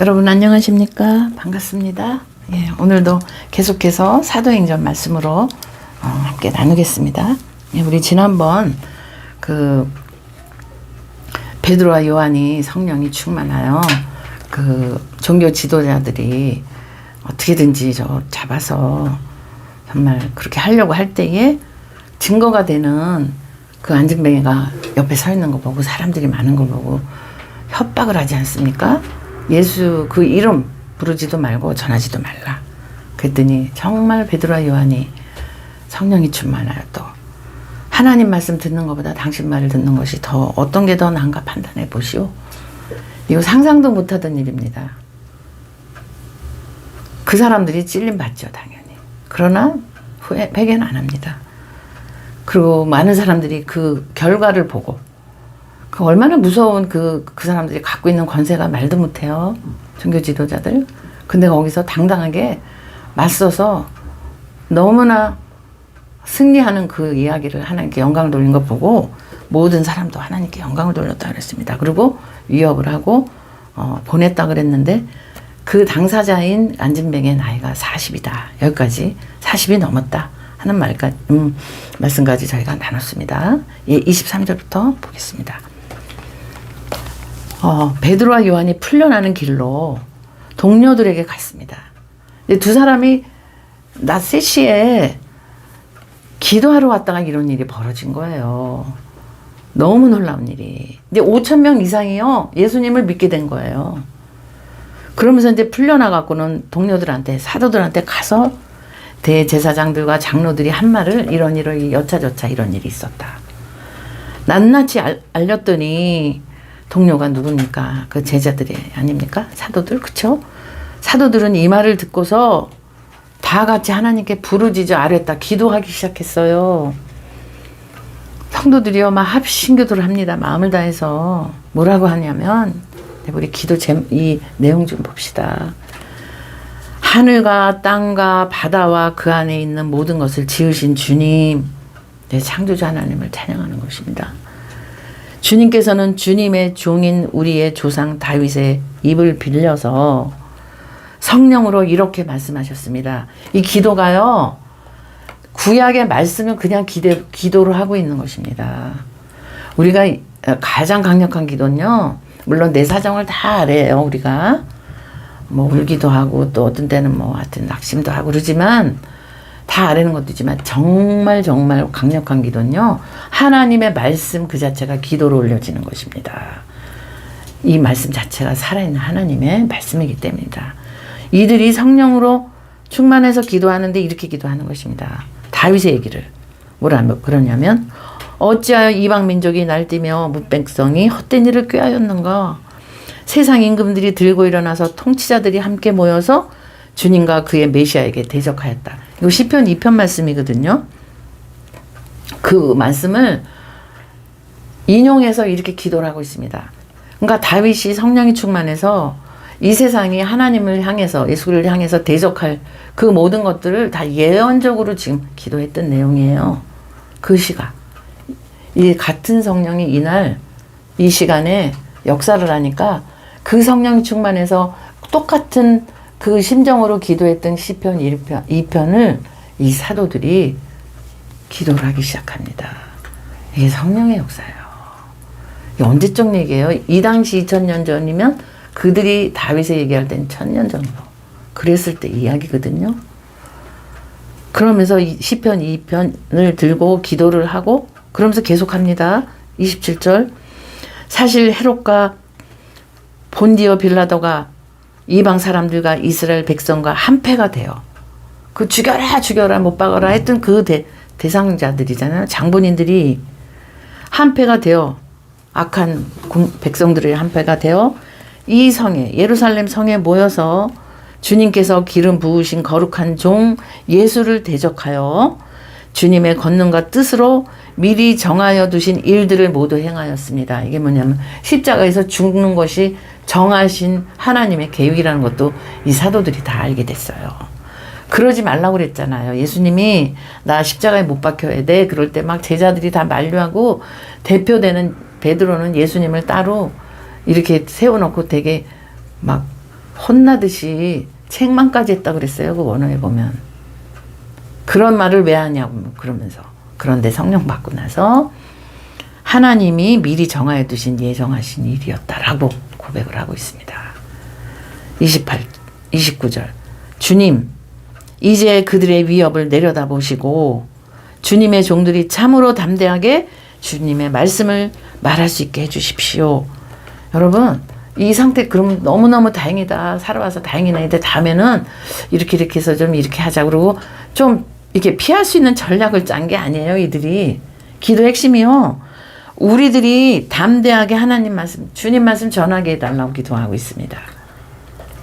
여러분 안녕하십니까? 반갑습니다. 예, 오늘도 계속해서 사도행전 말씀으로 어, 함께 나누겠습니다. 예, 우리 지난번 그 베드로와 요한이 성령이 충만하여 그 종교 지도자들이 어떻게든지 저 잡아서 정말 그렇게 하려고 할 때에 증거가 되는 그 안진뱅이가 옆에 서 있는 거 보고 사람들이 많은 걸 보고 협박을 하지 않습니까? 예수 그 이름 부르지도 말고 전하지도 말라. 그랬더니 정말 베드로와 요한이 성령이 충만하여 또 하나님 말씀 듣는 것보다 당신 말을 듣는 것이 더 어떤 게 더 나은가 판단해 보시오. 이거 상상도 못하던 일입니다. 그 사람들이 찔림 받죠 당연히. 그러나 후회 회개는 안 합니다. 그리고 많은 사람들이 그 결과를 보고 그 얼마나 무서운 그, 그 사람들이 갖고 있는 권세가 말도 못해요. 종교 지도자들. 근데 거기서 당당하게 맞서서 너무나 승리하는 그 이야기를 하나님께 영광 돌린 거 보고 모든 사람도 하나님께 영광을 돌렸다 그랬습니다. 그리고 위협을 하고 어, 보냈다 그랬는데 그 당사자인 안진뱅의 나이가 40이다. 여기까지 40이 넘었다. 하는 말까, 음, 말씀까지 저희가 나눴습니다. 예, 23절부터 보겠습니다. 어, 베드로와 요한이 풀려나는 길로 동료들에게 갔습니다. 두 사람이 낮 3시에 기도하러 왔다가 이런 일이 벌어진 거예요. 너무 놀라운 일이. 근데 5천 명 이상이요. 예수님을 믿게 된 거예요. 그러면서 이제 풀려나갖고는 동료들한테, 사도들한테 가서 대제사장들과 장로들이 한 말을 이런 이런 여차저차 이런 일이 있었다. 낱낱이 알, 알렸더니 동료가 누굽니까? 그 제자들이 아닙니까? 사도들 그쵸? 사도들은 이 말을 듣고서 다 같이 하나님께 부르짖어 아랬다 기도하기 시작했어요. 성도들이요 막 합신교도를 합니다. 마음을 다해서 뭐라고 하냐면 네, 우리 기도 제, 이 내용 좀 봅시다. 하늘과 땅과 바다와 그 안에 있는 모든 것을 지으신 주님, 네, 창조자 하나님을 찬양하는 것입니다. 주님께서는 주님의 종인 우리의 조상 다윗의 입을 빌려서 성령으로 이렇게 말씀하셨습니다. 이 기도가요, 구약의 말씀은 그냥 기대, 기도를 하고 있는 것입니다. 우리가 가장 강력한 기도는요, 물론 내 사정을 다 알아요, 우리가. 뭐 울기도 하고 또 어떤 때는 뭐 하여튼 낙심도 하고 그러지만 다 아는 것도 있지만 정말 정말 강력한 기도는요. 하나님의 말씀 그 자체가 기도로 올려지는 것입니다. 이 말씀 자체가 살아있는 하나님의 말씀이기 때문이다. 이들이 성령으로 충만해서 기도하는데 이렇게 기도하는 것입니다. 다윗의 얘기를 뭐라 그러냐면 어찌하여 이방 민족이 날뛰며 무백성이 헛된 일을 꾀하였는가 세상 임금들이 들고 일어나서 통치자들이 함께 모여서 주님과 그의 메시아에게 대적하였다. 이거 시편 2편 말씀이거든요. 그 말씀을 인용해서 이렇게 기도를 하고 있습니다. 그러니까 다윗이 성령이 충만해서 이 세상이 하나님을 향해서 예수를 향해서 대적할 그 모든 것들을 다 예언적으로 지금 기도했던 내용이에요. 그 시가 이 같은 성령이 이날 이 시간에 역사를 하니까 그 성령이 충만해서 똑같은 그 심정으로 기도했던 시편 1편, 2편을 이 사도들이 기도를 하기 시작합니다. 이게 성령의 역사예요. 언제적 얘기예요? 이 당시 2000년 전이면 그들이 다윗에 얘기할 땐 1000년 정도. 그랬을 때 이야기거든요. 그러면서 시편 2편을 들고 기도를 하고 그러면서 계속합니다. 27절. 사실 헤롯과 본디오 빌라도가 이방 사람들과 이스라엘 백성과 한패가 돼요. 그 죽여라 죽여라 못 박아라 했던 그 대, 대상자들이잖아요. 장본인들이 한패가 되어 악한 백성들의 한패가 되어 이 성에 예루살렘 성에 모여서 주님께서 기름 부으신 거룩한 종 예수를 대적하여 주님의 권능과 뜻으로 미리 정하여 두신 일들을 모두 행하였습니다. 이게 뭐냐면 십자가에서 죽는 것이 정하신 하나님의 계획이라는 것도 이 사도들이 다 알게 됐어요. 그러지 말라고 그랬잖아요. 예수님이 나 십자가에 못 박혀야 돼. 그럴 때 막 제자들이 다 만류하고 대표되는 베드로는 예수님을 따로 이렇게 세워놓고 되게 막 혼나듯이 책망까지 했다 그랬어요. 그 원어에 보면. 그런 말을 왜 하냐고 그러면서. 그런데 성령 받고 나서 하나님이 미리 정하여 두신 예정하신 일이었다라고 고백을 하고 있습니다. 28, 29절. 주님, 이제 그들의 위협을 내려다 보시고 주님의 종들이 참으로 담대하게 주님의 말씀을 말할 수 있게 해주십시오. 여러분, 이 상태 그럼 너무너무 다행이다. 살아와서 다행이네. 근데 다음에는 이렇게 이렇게 해서 좀 이렇게 하자. 그러고 좀 이렇게 피할 수 있는 전략을 짠 게 아니에요. 이들이. 기도 핵심이요. 우리들이 담대하게 하나님 말씀, 주님 말씀 전하게 해달라고 기도하고 있습니다.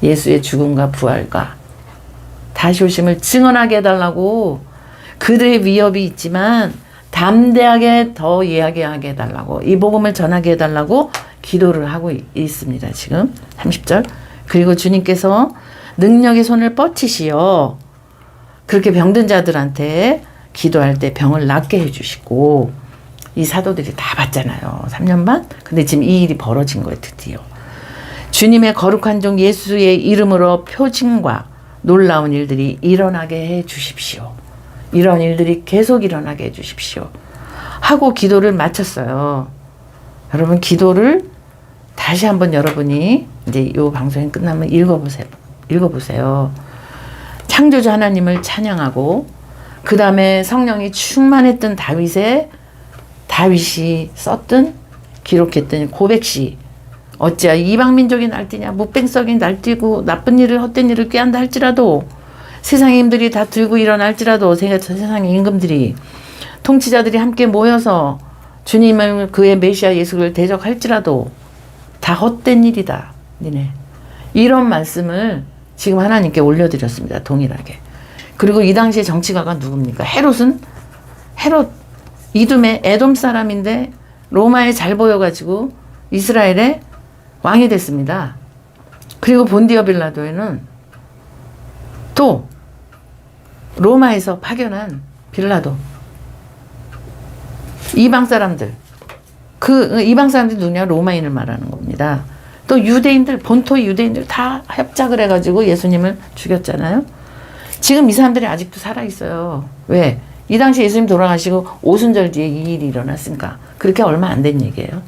예수의 죽음과 부활과 다시 오심을 증언하게 해달라고 그들의 위협이 있지만 담대하게 더 이야기하게 해달라고 이 복음을 전하게 해달라고 기도를 하고 있- 있습니다. 지금 30절 그리고 주님께서 능력의 손을 뻗치시어 그렇게 병든 자들한테 기도할 때 병을 낫게 해주시고 이 사도들이 다 봤잖아요. 3년 반? 근데 지금 이 일이 벌어진 거예요. 드디어. 주님의 거룩한 종 예수의 이름으로 표징과 놀라운 일들이 일어나게 해 주십시오. 이런 일들이 계속 일어나게 해 주십시오. 하고 기도를 마쳤어요. 여러분 기도를 다시 한번 여러분이 이제 이 방송이 끝나면 읽어보세요. 읽어보세요. 창조주 하나님을 찬양하고 그 다음에 성령이 충만했던 다윗의 다윗이 썼던 기록했던 고백시 어찌야 이방 민족이 날뛰냐 묵뱅석이 날뛰고 나쁜 일을 헛된 일을 꾀한다 할지라도 세상의 힘들이 다 들고 일어날지라도 세- 세상의 임금들이 통치자들이 함께 모여서 주님을 그의 메시아 예수를 대적할지라도 다 헛된 일이다 니네. 이런 말씀을 지금 하나님께 올려드렸습니다. 동일하게. 그리고 이 당시에 정치가가 누굽니까? 헤롯은? 헤롯 이둠의 에돔 사람인데 로마에 잘 보여가지고 이스라엘의 왕이 됐습니다. 그리고 본디어 빌라도에는 또 로마에서 파견한 빌라도. 이방 사람들. 그 이방 사람들이 누구냐? 로마인을 말하는 겁니다. 또 유대인들 본토 유대인들 다 협작을 해가지고 예수님을 죽였잖아요. 지금 이 사람들이 아직도 살아 있어요. 왜? 이 당시 예수님 돌아가시고 오순절 뒤에 이 일이 일어났으니까 그렇게 얼마 안 된 얘기예요.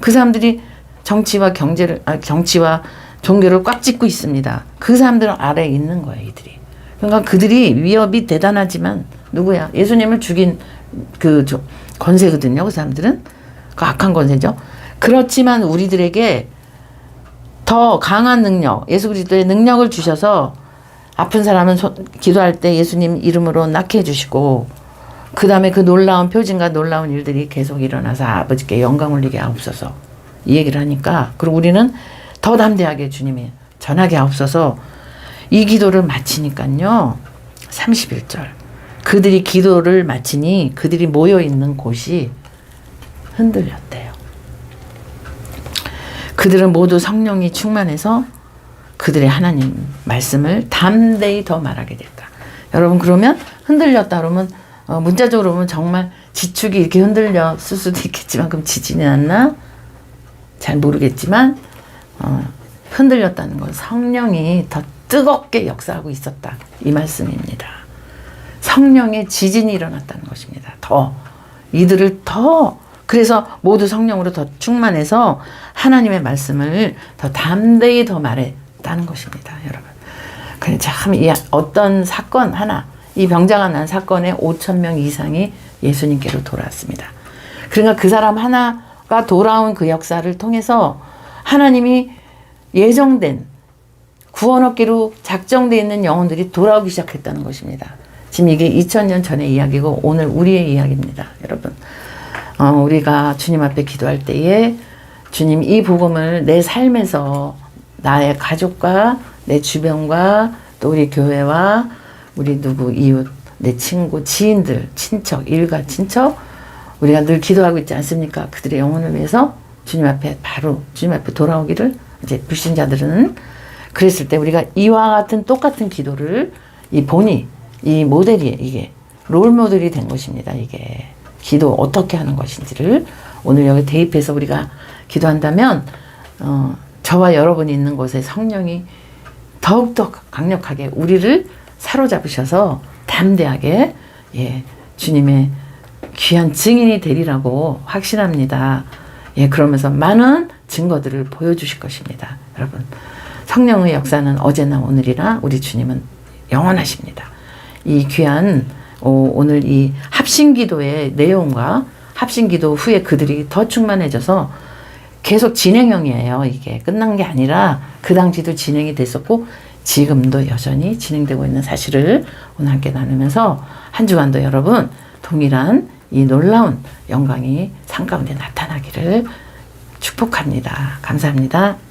그 사람들이 정치와 경제를 아, 정치와 종교를 꽉 짚고 있습니다. 그 사람들 아래에 있는 거예요, 이들이. 그러니까 그들이 위협이 대단하지만 누구야? 예수님을 죽인 그 저- 권세거든요. 그 사람들은 그 악한 권세죠. 그렇지만 우리들에게 더 강한 능력, 예수 그리스도의 능력을 주셔서 아픈 사람은 손- 기도할 때 예수님 이름으로 낫게 해주시고 그 다음에 그 놀라운 표징과 놀라운 일들이 계속 일어나서 아버지께 영광 올리게 하옵소서. 이 얘기를 하니까 그리고 우리는 더 담대하게 주님이 전하게 하옵소서. 이 기도를 마치니까요. 31절. 그들이 기도를 마치니 그들이 모여 있는 곳이 흔들렸대요. 그들은 모두 성령이 충만해서 그들의 하나님 말씀을 담대히 더 말하게 됐다. 여러분 그러면 흔들렸다 그러면 어, 문자적으로 보면 정말 지축이 이렇게 흔들렸을 수도 있겠지만 그럼 지진이 났나? 잘 모르겠지만 어, 흔들렸다는 건 성령이 더 뜨겁게 역사하고 있었다 이 말씀입니다. 성령의 지진이 일어났다는 것입니다. 더 이들을 더 그래서 모두 성령으로 더 충만해서 하나님의 말씀을 더 담대히 더 말했다는 것입니다, 여러분. 그래 참이 어떤 사건 하나 이 병자가 난 사건에 5천 명 이상이 예수님께로 돌아왔습니다. 그러니까 그 사람 하나가 돌아온 그 역사를 통해서 하나님이 예정된 구원 얻기로 작정되어 있는 영혼들이 돌아오기 시작했다는 것입니다. 지금 이게 2000년 전의 이야기고 오늘 우리의 이야기입니다. 여러분. 어, 우리가 주님 앞에 기도할 때에 주님 이 복음을 내 삶에서 나의 가족과 내 주변과 또 우리 교회와 우리 누구 이웃 내 친구 지인들 친척 일가 친척 우리가 늘 기도하고 있지 않습니까? 그들의 영혼을 위해서 주님 앞에 바로 주님 앞에 돌아오기를 이제 불신자들은 그랬을 때 우리가 이와 같은 똑같은 기도를 이 본이 이 모델이 이게 롤 모델이 된 것입니다. 이게 기도 어떻게 하는 것인지를 오늘 여기 대입해서 우리가 기도한다면 어, 저와 여러분이 있는 곳에 성령이 더욱더 강력하게 우리를 사로잡으셔서 담대하게 예, 주님의 귀한 증인이 되리라고 확신합니다. 예, 그러면서 많은 증거들을 보여주실 것입니다. 여러분, 성령의 역사는 어제나 오늘이나 우리 주님은 영원하십니다. 이 귀한 어, 오늘 이 합심기도의 내용과 합심기도 후에 그들이 더 충만해져서 계속 진행형이에요. 이게 끝난 게 아니라 그 당시도 진행이 됐었고 지금도 여전히 진행되고 있는 사실을 오늘 함께 나누면서 한 주간도 여러분 동일한 이 놀라운 영광이 삶 가운데 나타나기를 축복합니다. 감사합니다.